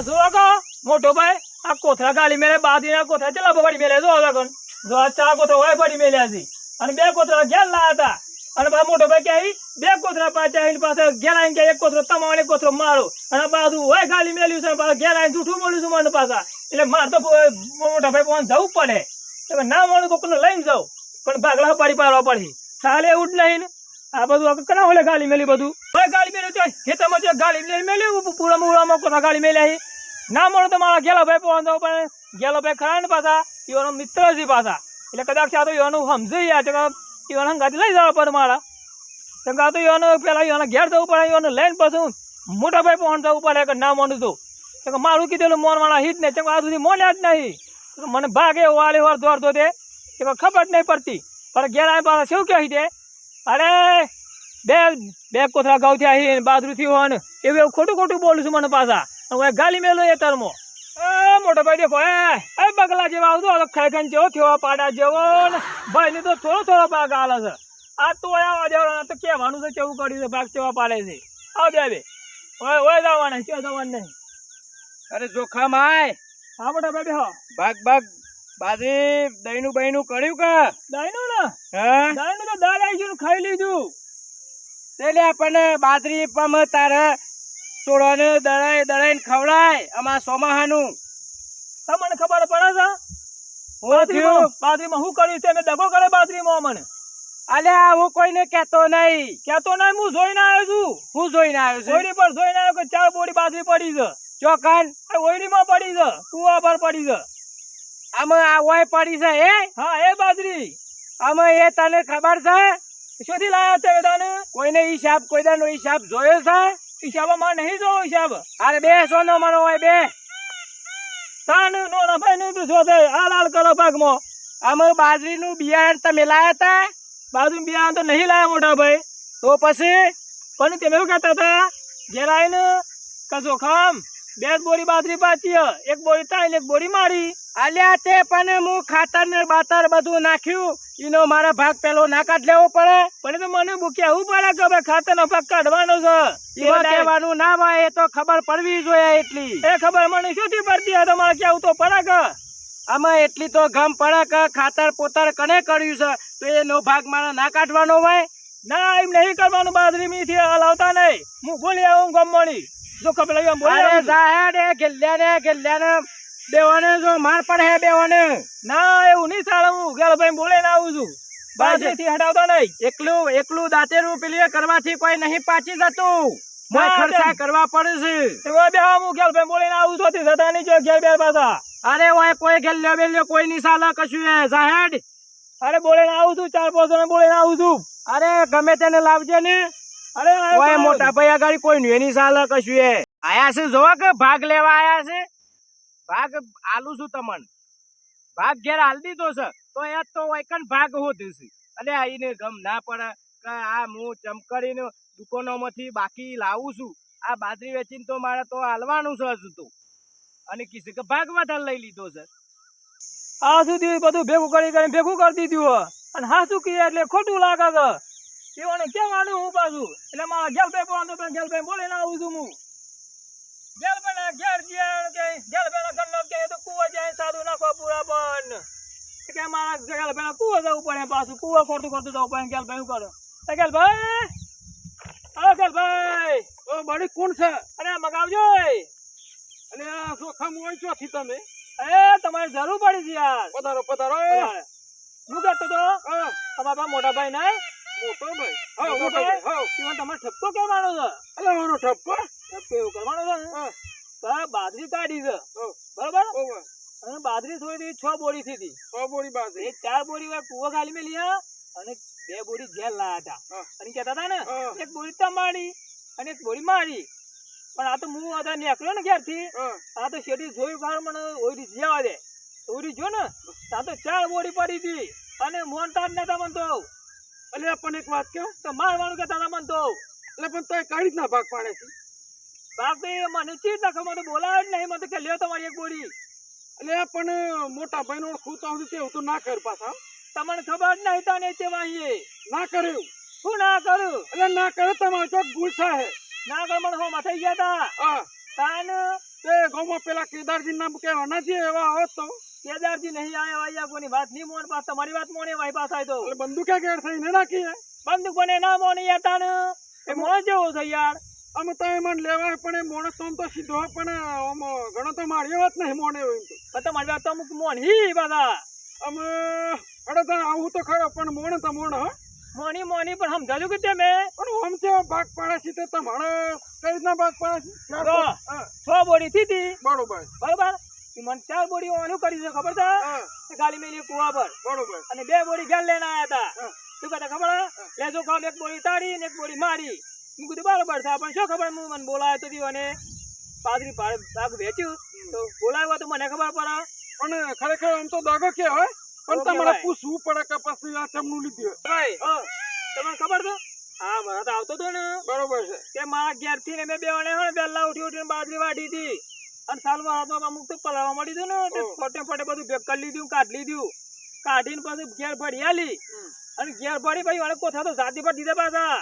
આ જો મોટો ભાઈ, આ કોથળા ગાલી મેલે બાદી ના કોથળા ચલા પડી મેલે, જો હવે જો આ ચાર કોથળા હોય પડી મેલ્યા છે. અને બે કોથળા ઘેર લાયા હતા. અને પાછો મોટો ભાઈ કે બે કોથળા પાછા આવીને પાસે ઘેર આવીને કે એક કોથળો તમારે કોથળો મારો. અને બાજુ હોય ગાલી મેલ્યું છે, પાછા ઘેર આવીને જૂઠું મળ્યું છું મને પાછા. એટલે મારે તો મોટા ભાઈ પણ જવું પડે. એટલે ના મળે કોકને લઈને જાઉં પણ ભાગલા પાડી પાડવા પડી. ચાલે એવું જ આ બધું કના હોલે ગાલી મેલી બધું? ગાલી મેલ્યું ખેતરમાં ગાલી મેલ્યું પૂરા મૂળામાં કોના ગાલી મેલ્યા ના મળે તો મારા ગેલા ભાઈ પહોંચ પણ ગેલા ભાઈ ખરા ને પાછા, ઈવાનો મિત્ર છે પાછા. એટલે કદાચ આ તો ઈવાનું સમજી ગયા છે એવાને હંગાથી લઈ જવા પડે મારા. કેમ આ તો ઈવાનો પેલા એવાને ઘેર જવું પડે એવાને લઈને પછી મોટા ભાઈ પહોંચ જવું પડે કે ના મોનું તો કે મારું કીધેલું મોન મારા હિત નહીં કેમ આ સુધી મોન્યા જ નહીં. મને ભાગે વાળી વાર દોડતો તે કે ખબર નહીં પડતી. પણ ઘેર આવે પાછા શું કહી દે? અરે, બે બે કોથળા હી બાજરું હોય ને, એવું એવું ખોટું ખોટું બોલું છું મને પાછા. અને હું ગાલી મેલો એ તરમો. મોટો ભાઈ દેખો એ બગલા જેવા આવતો હતો ખેગન જેવો થયો પાડા જેવો ને. ભાઈ ને તો થોડો થોડો ભાગ આલે છે. આ તો આવા દેવાના તો કહેવાનું છે કેવું કર્યું છે ભાગ કેવા પાડે છે. આવ બે બે ઓય ઓય જવાના ક્યાં જવાનું નહીં. અરે જોખમ આય હા મોટા ભાઈ બેહો ભાગ ભાગ. બાજી દહીનું બહીનું કર્યું કે? દહીનું ને? હા? દહીનું તો દાળ આવી ગયું ખાઈ લીધું. એટલે આપણને બાજરી પણ તારે છોડવાને દળાય દળાઈને ખવડાય અમારા સોમાહાનું. તમને ખબર પડે છે? બાજરીમાં શું કર્યું છે? મેં દગો કરે બાદરીમાં મને અલ્યા હું કોઈને કહેતો નહીં. કેતો નહીં હું જોઈને આવ્યો છું. હું જોઈને આવ્યો છું? ઓયડી પર જોઈને આવ્યો કે ચાર બોડી બાજરી પડી છે. ચોકન? ઓયરીમાં પડી છે. કુવા પર પડી છે. આમાં આ ઓય પડી છે એ? હા એ બાજરી આમાં એ તને ખબર છે? શોધી લાયા છે બધાને? કોઈને હિસાબ કોઈ દાનો હિસાબ જોયો છે? હિસાબમાં નહીં જોવો હિસાબ. અરે બે સોનો મારો હોય બે. તાન નો ભાઈ નું તો શોધે હાલ હાલ કરો પાકમાં. આમાં બાજરીનું બિયારણ તમે લાયા હતા બાજરીનું બિયારણ તો નહીં લાયા મોટા ભાઈ. તો પછી? પણ તમે એવું કહેતા હતા? ઘેર આવીને કશો ખામ? બે બોરી બાજરી પાછી એક બોરી તાઈ એક બોરી મારી. આલ્યા તે પણ હું ખાતર ને બાતર બધું નાખ્યું. એનો મારા ભાગ પેલો ના કાઢ લેવો પડે. પણ તો મને કહેવું પડે કે ભાઈ ખાતરનો ભાગ કાઢવાનો છે. કહેવાનું ના હોય એ તો ખબર પડવી જોઈએ એટલી. એ ખબર મને શું થી પડતી હોય તમારે કેવું તો પડે કે? આમાં એટલી તો ગમ પડે કે ખાતર પોતર કને કર્યું છે? તો એનો ભાગ મારે ના કાઢવાનો હોય? ના એમ નહીં કરવાનું બાજરી મીથી હલાવતા નહીં. હું બોલી આવું ગમવાની જો ખબર લાગી જાહેર ગેલ્યા ને ગેલ્યા ગેલ્યાને બેવાને જો માર પડે હે બેવાને. ના એવું નહીં ચાલે હું ગેલો ભાઈ બોલીને આવું છું. બાજરી થી હટાવતા નહીં. એકલું એકલું દાંતેરું પેલી કરવાથી કોઈ નહીં પાછી જતું. મોય ખર્ચા કરવા પડે છે. તો બે હું ગેલો ભાઈ બોલીને આવું છું. તે જતા નહીં જો ગેલ બે પાછા. અરે ઓય કોઈ ગેલ્યો બેલ્યો કોઈ ની સાલા કશું એ. જાહેર. અરે બોલીને આવું છું. ચાર પાંચ જણ બોલીને આવું છું. અરે ગમે તેને લાવજે ને. અરે ઓય મોટા ભાઈ આગળ કોઈ નહીં એની સાલા કશું એ. આયા છે જોવા કે ભાગ લેવા આયા છે? ભાગ આલું છું તમન. ભાગ ઘેર હાલ દીધો છે, તો એ તો ઓયકન ભાગ હોતું છે. અલે આઈને ગમ ના પડે કે આ હું ચમકડીને દુકાનોમાંથી બાકી લાવું છું. આ બાજરી વેચીને તો મારે તો હાલવાનું છે હજુ તો. અને કીધું કે ભાગ વધારે લઈ લીધો છે. આ સુધી બધું ભેગું કરી કરીને ભેગું કરી દીધું. અને હા શું કહીએ એટલે ખોટું લાગે છે. એઓને કહેવાનું હું પાછું. એટલે મારા ગેલ ભાઈ બોલાવતો તો ગેલ ભાઈ બોલીને આવું છું હું. ભાઈના ઘેર જ્યાં કે ભાઈના ઘરનો કે તો કૂવો જાય સાધુ નાખવા પૂરા પણ કે મારા ભાઈના કૂવો જવું પડે પાછું કૂવો ખોટું ખોટું જવું પડે ગેલ ભાઈ શું કરો? એ ભાઈ! હા ખેલભાઈ ઓ બડી કોણ છે? અરે મગાવજો અને આ સોખા મોય ચોથી તમે? એ તમારે જરૂર પડી છે યાર. પધારો પધારો કરતો તો? તમારા મોટા ભાઈ નહીં મોટો ભાઈ. હા, મોટો ભાઈ. તમારે ઠપકો કરવાનો છે? અલે મારો ઠપકો? ઠપકો એવું કરવાનો છે બાજરી કાઢી છે. બરાબર? અને બાજરી થોડી છ બોરી થી હતી. છ બોરી બાજરી. એ ચાર બોરી કુવા ખાલી મેં લીયા અને બે બોરી ઘેર લાયા હતા. અને કહેતા હતા ને એક બોરી તમારી અને એક બોરી મારી. પણ આ તો હું હતા નીકળ્યો ને ઘેરથી. આ તો શેઠી જોયું ખાર મને ઓરી જવા દે. ઓયડી જો ને તો આ તો ચાર બોરી પડી હતી. અને મોન તાર નતા મન તો અલે પણ એક વાત કહો. તો મારવાનું કહેતા હતા મન તો. એટલે પણ તોય જ ના ભાગ પાડે છે. બાપ મને ચીજ નાખો મને બોલાવે જ નહીં મને કે લ્યો તમારી એક એટલે પણ મોટા ભાઈ નો ઓળખું તો આવતું તેવું તો ના કર પાછા. તમને ખબર જ નહીં તને તે વાંહીએ ના કર્યું શું ના કરું? એટલે ના કરે તમારે ચોક ભૂલ થાય. ના કર મને ગયા તા. તાન? તે ગામમાં પેલા કેદારજી નામ કે અનાજી એવા હોત તો. કેદારજી નહીં આયા વાયા કોની વાત નહીં મોન પાસ તમારી વાત મોને વાઈ પાસ આય તો. એટલે બંદૂકે ગેર થઈને નાખી બંદૂક બને ના મોને યાર તાન. એ મોન જેવો છે યાર. અમે તો એમાં લેવાય પણ એ મોણસ તો સીધો પણ આમ ઘણો તો માર્યો વાત નહીં હોય એમ તો. વાત તો અમુક હી પાછા અમે અડે તો આવું તો ખરો પણ મોણ તો મોણ હો? મોની મોની પણ સમજાજો કે તમે પણ આમ છે ભાગ પાડે છે તો તમારે કઈ રીતના ભાગ પાડે છે? બોડી? છ બોડી થી હતી બરોબર. બરોબર? મને ચાર બોડી ઓનું કરી છે ખબર છે? ગાલી મેલી કુવા પર. બરોબર. અને બે બોડી ઘેર લઈને આવ્યા હતા. શું કહેતા ખબર? લેજો કામ એક બોડી તાળી ને એક બોડી મારી. મેં કીધું બરાબર છે પણ શું ખબર હું મને બોલાયો તો અને પાદરી ભાગ વેચ્યું. તો બોલાવ્યો તો મને ખબર પડે. પણ ખરેખર આમ તો દાગો કે હોય પણ તમારે પૂછવું પડે કે પછી આ ચમનું લીધું. તમને ખબર છે? હા મને તો આવતો હતો ને. બરોબર છે. કે મારા ઘેરથી ને મેં બે વણે હોય ને વહેલા ઉઠી ઉઠીને બાજરી વાઢી હતી. અને સાલમાં હાથમાં અમુક તો પલાવા મળી દીધું ને ફોટે ફોટે બધું ભેગ કરી લીધું કાઢી લીધું. કાઢીને પછી ઘેર ભરી આલી. અને ઘેર ભરી પછી વાળે કોથા તો સાદી પર દીધા પાછા.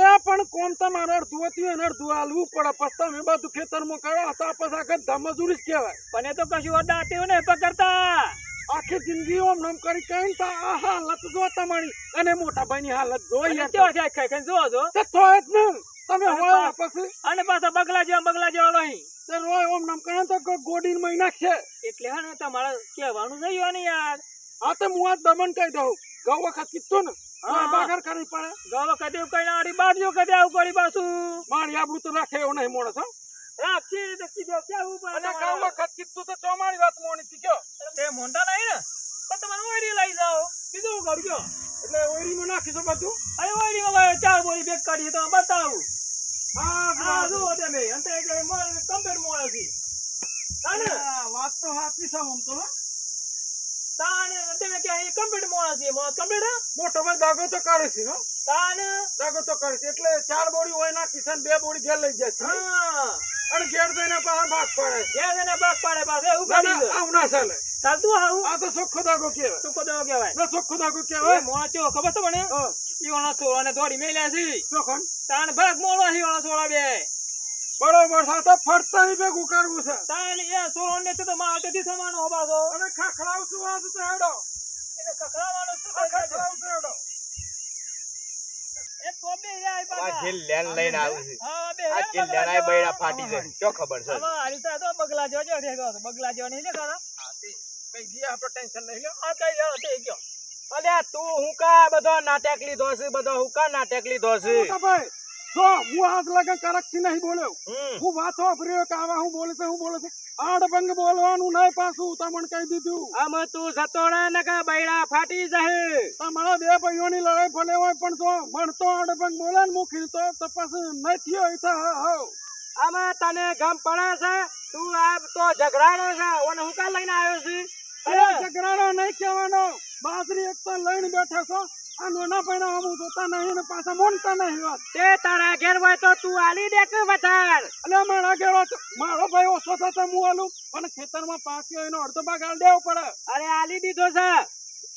આ પણ કોમ તમારે અડધું હતું એને અડધું હાલવું પડે. પછી તમે બધું ખેતરમાં કરો હતા પછી આખા ધમજુરી જ કહેવાય. પણ એ તો કશું દાંતીઓ ને પકડતા. આખી જિંદગી ઓમ નમ કરી કઈ તો આ હાલત જો તમારી. અને મોટા ભાઈની હાલત જો કેવા છે ખાઈ ખાઈ જો જો તે તો જ ને. તમે હોય પછી અને પાછા બગલા જેવા બગલા જેવા નહીં તે રોય ઓમ નમ કરે તો ગોડી મહી નાખશે. એટલે હા ને તમારે કહેવાનું થયું ને યાર. હા તો હું આ દમન કહી દઉં. ગૌ વખત કીધું ને. બાગર કરી પડે. ગૌ વખતે એવું ના આડી બાજુ કદે આવું કરી પાછું. મારી આબરૂ તો રાખે એવું નહીં મોણસ હો. રાખી તો કીધો કેવું પડે અને તમારે? વખત કીધું તો ચોમારી વાત મોણી થી કયો? મોંટા નહીં ને? પણ તમારે ઓયડી લઈ જાઓ. બીજું શું કરજો એટલે ઓયરીમાં નાખીશું બધું? અરે ઓયડીમાં ચાર બોરી બેક કાઢી તો બતાવું. હા હા જુઓ તમે અંતે કમ્પ્લીટ મોણ હતી. તાને વાત તો સાચી છે આમ તો હો. તાને તમે કે અહીં કમ્પ્લીટ મોણ હતી મોણ કમ્પ્લીટ મોટો ભાઈ દાગો તો કરે છે હો. તાને દાગો તો કરે છે એટલે ચાર બોડી હોય નાખી છે ને બે બોડી ઘેર લઈ જાય છે હા. અને ઘેર જઈને પાછા ભાગ પડે ઘેર ભાગ પાડે પાસે એવું કરી આવું ના ચાલે. ચાલતું આવું. આ તો ચોખ્ખો દાગો કહેવાય. ના ચોખ્ખો દાગો કહેવાય. મોણ ચેવો ખબર તમને? હા, સોળા સોળાને દોડી મેલ્યા છે. ચોખણ. તાન ભાગ મોળો ઈવાના સોળા બે. બરોબર સાથે ફરતા ઈ ભેગું કરવું છે. તાન એ સોળો ને તો માવતેથી સમાનો હોબાતો અને ખખડાવશું આજ તો હેડો. એને કકડાવાનો શું ખખડાવ છું? હેડો. એ તો બે જાય આ પાછા. લેન લઈને આવું છે. હા, બે આ હે બગલા લેન આ બૈડા ફાટી જાય. શું ખબર છે? હા આ તો બગલા જો જો રે દેખાતો. બગલા જો નહીં દેખાતા? કઈ ગયા આપણે ટેન્શન નહીં લ્યો. આ કઈ ગયો, તે ગયો. અલ્યા તું હું કા બધો નાટક લીધો છે? બધો હું કા નાટક લીધો છે? ભાઈ જો હું આજ લગન કરકથી નહીં બોલ્યો. હું વાત વાપર્યો કે આવા હું બોલે છે હું બોલે છે. આડભંગ બોલવાનું નહીં પાછું તમને કહી દીધું. આમ તું સતોડા ને કે બૈડા ફાટી જશે તમારા બે ભાઈઓની લડાઈ ભલે હોય પણ જો મળતો આડભંગ બોલે ને મુખી તો તપાસ નહીં થયો એ તો હો આમાં તને ગમ પડે છે? તું આ તો ઝઘડાનો છે. ઓને હું કા લઈને આવ્યો છું? અરે! ઝઘડાનો નહીં કહેવાનો. બાજરી એક તો લઈને બેઠા છો. આ નોના પૈણા અમુક જોતા નહીં ને પાછા મોનતા નહીં વાત. તે તારા ઘેર હોય તો તું આલી દે કે વધાર. એટલે મારા કેવા મારો ભાઈ ઓછો તો હું આલું. પણ ખેતરમાં પાક્યો એનો અડધો ભાગ આલ દેવો પડે. અરે આલી દીધો છે.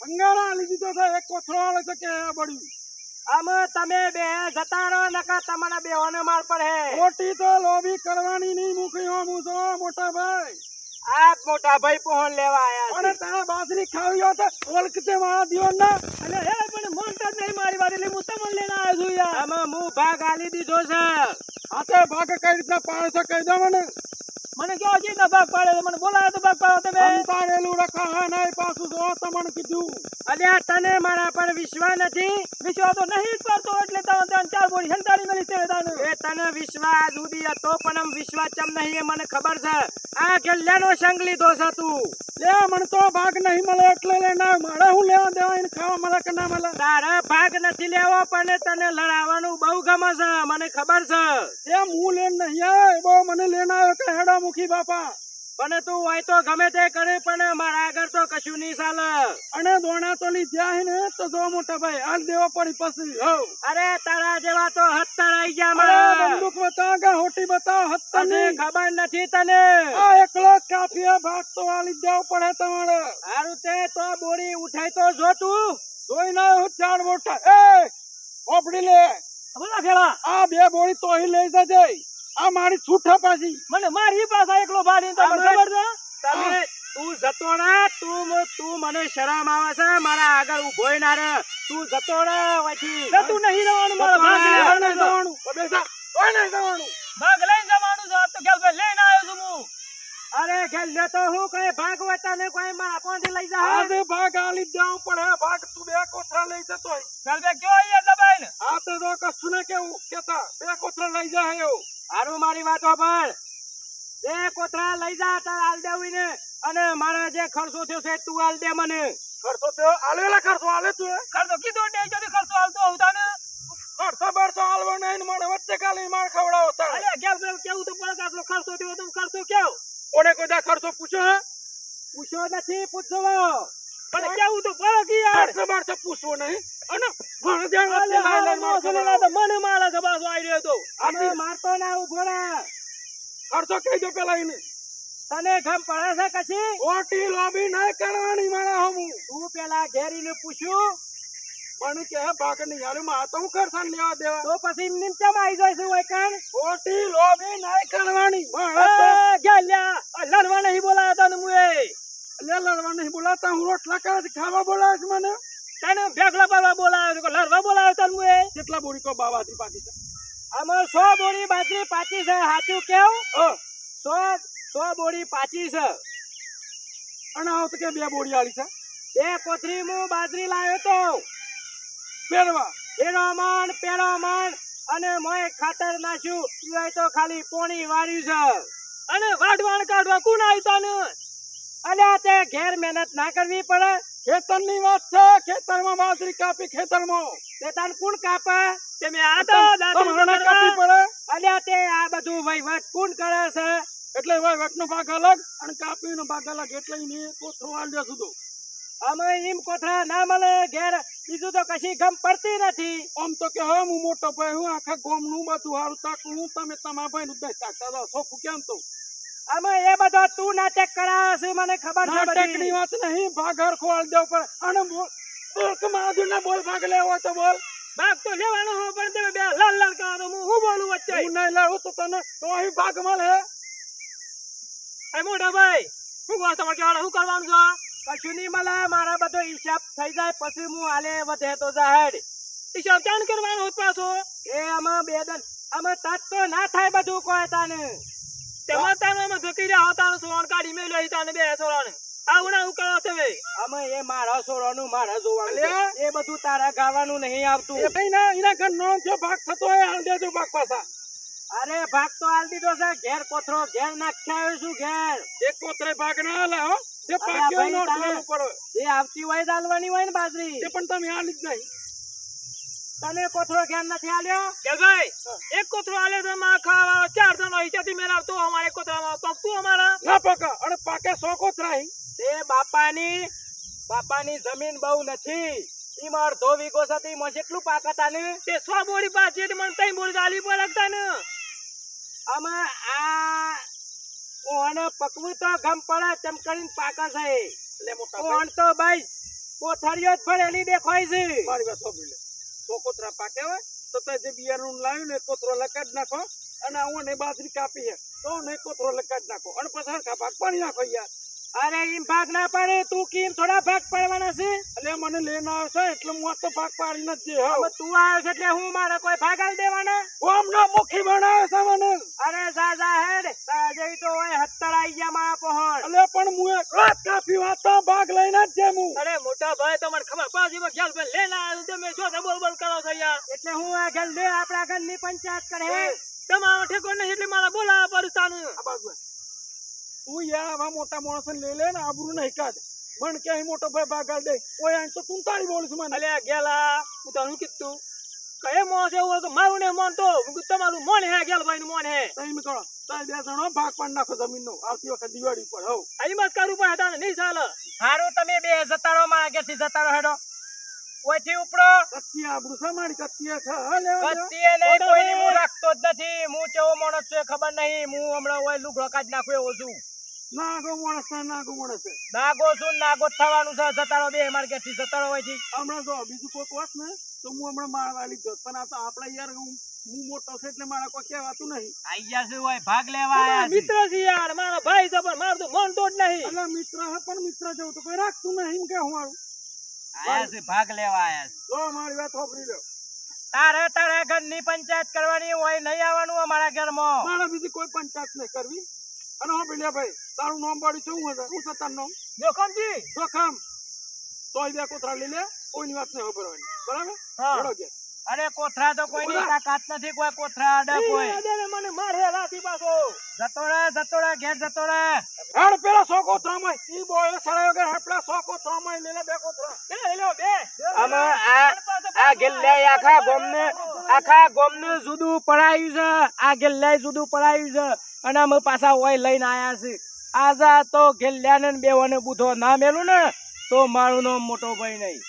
અંગારા આલી દીધો છે એક કોથળો આલે છે કે આ બળ્યું. આમ તમે બે જતા રહો નકા તમારા બેઓને માર પડે. મોટી તો લોબી કરવાની નહીં મૂકી હું છો મોટા ભાઈ. આ મોટા ભાઈ પોહન લેવા આયા અને તારા બાસરી ખાવી તો ઓળખતે મારા દિયોન. ના અને હે, પણ મોનતા નહીં મારી વાત એટલે હું તમને લઈને આવ્યો છું યાર. આમાં હું ભાગ આલી દીધો છે. હાથે ભાગ કઈ રીતના પાડે છે કહી દો મને. મને કયો જી ના ભાગ પાડે મને બોલાવે તો ભાગ પાડો તમે. અંતારેલું રખા હે પાછું જો તમને કીધું. અલે તને મારા પર વિશ્વાસ નથી? વિશ્વાસ તો નહીં પડતો એટલે તમે તને ચાર બોરી સંતાડી મેલી છે તાનું. એ તને વિશ્વાસ ઉદી હતો પણ આમ વિશ્વાસ ચમ નહીં એ મને ખબર છે. આ ગેલ્યાનો સંગ લીધો છે તું. લે મને તો ભાગ નહીં મળે એટલે લે ના મારે હું લેવા દેવા એને ખાવા મળે કે ના મળે? તારે ભાગ નથી લેવો પણ તને લડાવવાનું બહુ ગમે છે મને ખબર છે. એમ હું લેન નહીં આવે બહુ મને લેન આવ્યો કે હેડા મુખી બાપા. પણ તું હોય તો ગમે તે કરે પણ મારા આગળ તો કશું નહીં ચાલે. અને દોણા તો લીધા હે ને તો જો મોટા ભાઈ હાલ દેવા પડી પછી હો. અરે તારા જેવા તો હત્તર આવી ગયા મારા. બંદૂક બતાવ કે હોટી બતાવ હત્તર હત્તરની ખબર નથી તને. આ એકલો કાફીએ ભાગ તો આ જ પડે તમારે. હારું તે તો બોરી ઉઠાઈ તો જો તું. જોઈ ના હું ચાર મોટા. એ ઓપડી લે. બોલા ખેલા આ બે બોળી તો અહીં લઈ જજે. આ મારી છૂટા પાછી. મને મારી પાસે એકલો ભાડી તમને ખબર છે? તમે તું જતો ના તું તું મને શરમ આવે છે મારા આગળ ઊભો ના રે તું જતો ના પછી જતું નહીં રહેવાનું મારા ભાગ છે. જવાનું. ઓ બેસા. કોઈ નહીં જવાનું. ભાગ લઈને જવાનું છે તો તો ગેલભાઈ લઈને આવ્યો છું હું. અરે ગેલ લે તો હું કઈ ભાગ વતા ને કોઈ મારા પોંધી લઈ જા. આજે ભાગ આલી જાઉં પણ પડે ભાગ. તું બે કોથળા લઈ જતો ગેલ ભાઈ કયો અહીંયા દબાઈને આ તો કશું ને કેવું. કેતા બે કોથળા લઈ જાય એવું. હારું મારી વાતો પણ બે કોથળા લઈ જા તાર આલ દેવી ને અને મારા જે ખર્ચો થયો છે તું આલ દે મને. ખર્ચો થયો? આલેલા ખર્ચો આલે તું ખર્ચો કીધો ડે જલ્દી ખર્ચો હાલતો આવતા ને ખર્ચો બરચો આલવો નહીં મને વચ્ચે કાલી માર ખવડાવો તાર. અરે ગેલભાઈ કેવું તો પડે આટલો ખર્ચો થયો તો ખર્ચો કેવ? કોને કોઈ દા ખર્ચો પૂછો પૂછ્યો નથી પૂછવો પણ કેવું તો પડે કે યાર? ખર્ચો તો પૂછવો નહીં. અને ભણ ધ્યાન અલે લાઈન લાઈ હાલો લાઈ માર મોસો ખવડાવો. લેલા તો મને મારા પાછો આવી રહ્યો તો. અમે મારતો ના ઊભો રે ખર્ચો કહી દો પેલા એને. તને ગમ પડે છે કશી? ઓટી લોબી નહીં કરવાની મારા હમું. તું પેલા ઘેરીને પૂછ્યું? મને કે ભાગ નહીં માં તો હું ખર્ચાને લેવા દેવા. તો પછી એમને કેમ આવી જાય છે વૈકણ ઓટી લોબી નહીં કરવાની. મારા ગેલ્યા લડવા નહીં બોલાયા તને મુએ. લે લડવા નહીં બોલાતા હું રોટલા કરે ખાવા બોલાવે છે મને. તને ભેગલા પાડવા બોલાવે છે લડવા બોલાવે તને મુએ કેટલા બોરી કો બાબાથી પાકી છે? આમાં સો બોરી બાજરી પાકી છે સાચું કેવું? સો સો બોરી પાકી છે. અને આવ તો કે બે બોરી આલી છે. બે કોથરી હું બાજરી લાવ્યો તો. પહેરવા પેરોમણ પેરોમણ અને મોય ખાતર નાખ્યું એ તો ખાલી પોણી વાર્યું છે. અને વાઢવાણ કાઢવા કોણ આવ્યું તને? અલ્યા તે ઘેર મહેનત ના કરવી પડે. ખેતરની વાત છે ખેતરમાં બાજરી કાપી ખેતરમાં. તે તને કોણ કાપે? તમે આ તો દાદા કાપી. પડે. અલ્યા તે આ બધું વહીવટ કોણ કરે છે? એટલે વહીવટનો ભાગ અલગ અને કાપીનો ભાગ અલગ એટલે એને કોથરો આલ્યો સુધો અમે એમ કોથળા ના મળે ઘેર બીજું તો કશી ગમ પડતી નથી. આમ તો કે હવે હું મોટો ભાઈ હું આખા ગામનું બધું હારું તાકું હું તમે તમારા ભાઈ નું દઈ તાકતા સોખું કેમ તો? અમે એ બધો તું નાટક કરાવે છે મને ખબર છે નાટકની વાત નહીં ભાગર ખોળ દે ઉપર અને બોલ બોલ ના બોલ ભાગ લેવો તો બોલ. ભાગ તો લેવાનો હો પણ તમે બે લાલ લાલ કરો હું હું બોલું વચ્ચે? હું નહીં લાવું તો તને તો અહીં ભાગ મળે. અરે મોટા ભાઈ શું કહો તમારે કહેવાના શું કરવાનું છો? કશું નહીં મળે મારા બધો હિસાબ થઈ જાય પછી હું હાલે વધે તો જાહેર હિસાબ ચાણ કરવાનો હોત પાછો? એ અમે બે દન અમે તત તો ના થાય બધું કોઈ તાને. તેમાં તારે એમાં ધોકી રહ્યા હતા સોન કાઢી મેલ્યો અહીં તાને બે સોરાને આવું આવું કરો તમે અમે એ મારા સોરાનું મારા જોવાનું એ બધું તારા ગાવાનું નહીં આવતું. એ ભાઈ ના એના ઘર નો જો ભાગ થતો હોય હાલ દેજો ભાગ પાછા. અરે ભાગ તો હાલ દીધો છે. ઘેર કોથરો ઘેર નાખ્યા છું ઘેર? એક કોતરે ભાગ ના હાલે હો. જે પાક્યો પડે જે આવતી હોય દાલવાની હોય ને બાજરી. તે પણ તમે હાલી જ નહીં. તને કોથરો ધ્યાન નથી આલ્યો? કે ભાઈ એક કોથળો આલે તો માં ખાવા ચાર જણો હિસાબથી મેળવતો અમારે એક કોથળામાં પકતું અમારા. ના પાકા અને પાકે સો અહીં. તે બાપાની બાપાની જમીન બહુ નથી. ઈમાં અડધો વીઘો છે તે ઈમાં જેટલું પાક હતા ને તે સો બોડી પાછી મને ત્રણ બોડી આલી રાખતા ને અમે આ ઓણ પકવું તો ગમ પડે તેમ કરીને પાક છે. એટલે મોટા ઓણ તો ભાઈ કોથળીઓ જ ભરેલી દેખાય છે. મારી વાત સાંભળી લે સો કોતરા પાકે હોય, તો તે જે બિયારણ લાવ્યું ને કોતરો લગાડ નાખો અને હું ને બાજરી કાપી તો ને કોતરો લગાડ નાખો. અને પછી પાક પાણી નાખો યાર અરે એમ ભાગ ના પડે તું કેમ થોડા ભાગ પાડવાના છે? એટલે મને લઈને આવ્યો છે એટલે હું તો ભાગ પાડી નથી હવે તું આવ્યો છે એટલે હું મારે કોઈ ભાગ આલી દેવાના? નો મુખી બનાવે છે મને. અરે જા જા હેડ સાજે તો હોય હત્તર આઈ ગયા મારા પહોંચ એટલે પણ હું એક રાત કાપી વાત તો ભાગ લઈને જ જેમ અરે મોટા ભાઈ તમને ખબર પાછી માં ખ્યાલ ભાઈ લઈને આવ્યો તમે મેં જો બોલ બોલ કરો છો યાર? એટલે હું આ ઘર લે આપણા ઘરની પંચાયત કરે તમારો ઠેકો નહીં એટલે મારા બોલાવા બાજુ આય. તું યા આવા મોટા માણસો લઈ લે ને આબરૂ નહીં કાઢ પણ કે અહીં મોટો ભાઈ ભાગ દે. કોઈ અહીં તો તું તારી બોલું છું મને. અલ્યા ગેલા હું તને કીધું કયે મોં છે એવું હોય તો મારું ને મોન તો. તમારું મોન હે ગેલ ભાઈ નું મોન હે તમે કરો તારી બે જણો ભાગ પણ નાખો જમીનનો. આવતી વખત દિવાળી પર હવ અહીં મત કરું પણ હતા નહીં ચાલે. હારું તમે બે જતારો માં આગળથી જતારો હેડો. ઓયથી ઉપડો. કત્તી આબરૂ છે મારી કત્તી છે. હાલે લેવા દે. કોઈ હું રાખતો જ નથી. હું કેવો માણસ છું ખબર નહીં. હું હમણાં ઓય લુગડો કાઢી નાખું એવો છું. નાગો માણસ છે નાગો માણસ છે. નાગો શું નાગો થવાનું છે જતારો બે માર કે જતારો હોય છે હમણાં જો બીજું કોઈક હોત ને તો હું હમણાં મારવા લીધો પણ આ તો આપણે યાર હું હું મોટો છે એટલે મારા કોઈ કહેવાતું નહીં. આઈ ગયા હોય ભાગ લેવા આયા મિત્ર છે યાર મારો ભાઈ છે પણ મારું તો મન તો જ નહીં. એટલે મિત્ર હે પણ મિત્ર જેવું તો કોઈ રાખતું નહીં કે હું મારું આયા છે ભાગ લેવા આયા છે. જો મારી વાત સાંભળી લો. તારે તારે ઘરની પંચાયત કરવાની હોય નહીં આવવાનું અમારા ઘરમાં. મારે બીજી કોઈ પંચાયત નહીં કરવી. અને હા પેલા ભાઈ. તારું નામ પાડ્યું છે હું શું છે તારું નામ? જોખમજી! જોખમ. તોય બે કોતરા લઈ લે કોઈની વાત નહીં ખબરવાની બરાબર? હા. અરે કોથરા તો કોઈની ઓલા. તાકાત નથી કોઈ કોથરા અડે કોઈ. અડે ને મને મારે રાતી પાછો. જતો રે જતો રે ઘેર જતો રે હેડ પેલા સો કોતરામાં ઈ બોય સડાયો કે હેડ પેલા સો કોતરામાં લઈ લે બે કોતરા બે હેલો બે. આમાં આ આ ગેલ્લાઈ આખા ગોમને આખા ગોમને જુદું પડાયું છે. આ ગેલ્લાઈ જુદું પડાયું છે. અને અમે પાછા હોય લઈને આયા છે આજા તો ગેલ્લાને ને બેવાને બુધો ના મેલું ને તો મારું નામ મોટો ભાઈ નહીં.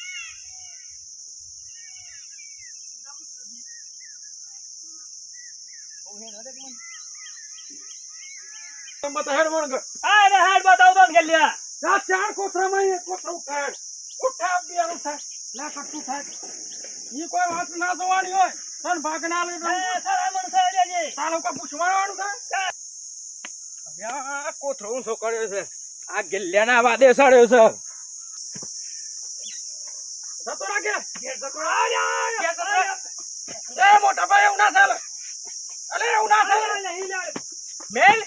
ને ને ચાર કોથરામાં એક કોથરો થાય. ઉઠાડ લે કટુ થાય. ઈ કોઈ વાત ના જોવાની હોય. તન ભાગના લે તો એ છે લેજે તારો કા પૂછવાનું થાય આ કોથરો ઊંચો કર્યો છે. આ ગિલ્લાના વાદે સડ્યો છે. જતો રાખે જતો રાખ. ઘેર જતો રાખ. એ મોટા ભાઈ એવું ના ચાલે. અલે એવું ના ચાલે. મેલ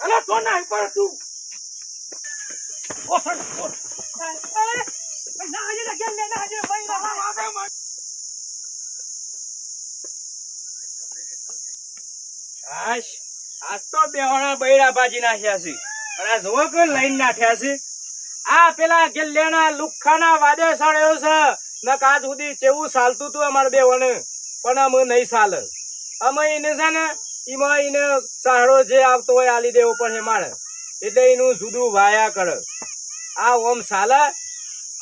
અલે તો ના. તું કોથળ કોથળ. ના હજે ના ભાઈ ના વાદે આજ તો બેવાણા બૈરા નાખ્યા છે. કે લઈને નાખ્યા છે. આ પેલા ગેલ્યાના લુખાના વાદે સડ્યો છે. નક આજ સુધી કેવું ચાલતું તું અમારે બેવાને પણ અમે નહીં ચાલે. અમે એને છે ને, એમાં એને સહારો જે આવતો હોય આલી દેવો પણ મારે. એટલે એનું જુદું વાયા કરે. આ ઓમ ચાલે.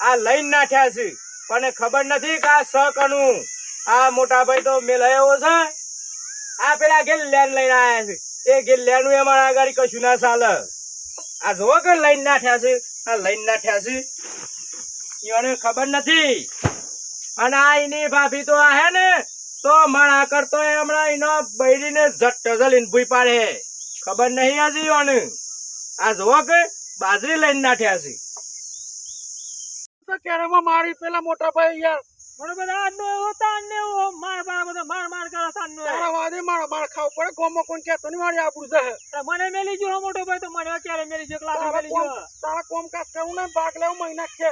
આ લઈને નાખ્યા છે. પણ ખબર નથી કે આ સ કનું આ મોટા ભાઈ તો મેલાયો છે. આ પેલા ગેલ્યાન લઈને આવ્યા છે. એ ગેલ્યાનું એ મારા આગળ કશું ના ચાલે. આ જોવો કે લઈને નાઠ્યા છે? આ લઈને નાઠ્યા છે? એને ખબર નથી. અને આ એની ભાભી તો આ હે ને? તો મારા કરતો હમણાં એનો બૈરીને ઝટ જલીને ભૂઈ પાડે ખબર નહીં આજે એને આ જોવો કે બાજરી લઈને નાઠ્યા છે. તો ક્યારેમાં મારી પેલા મોટા ભાઈ યાર મને બધા આડનો એવો એવો. માર માર બધા માર માર કરે તારા વાદે મારો માર ખાવ પડે. ગોમો કોણ કેતો નહીં મારી આબરૂ છે. મને મેલી જો મોટો ભાઈ તો મને અત્યારે મેલી જો તારા મેલી જો. તારા કોમ કાજ કરવું ને ભાગ લેવું મહિના છે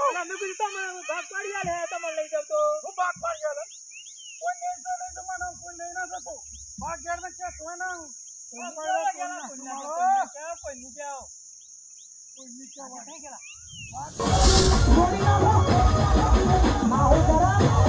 અલા મેં કીધું તમે ભાગ પાડી આલે તમે લઈ જાવ તો. હું ભાગ પાડી આલે? કોઈ નહીં તો લઈ જવાનો કોઈ લઈ ના જતો. ભાગ ઘેર ને કે તો ના કોઈ ની ની કોઈ ની કોઈ ની Ahora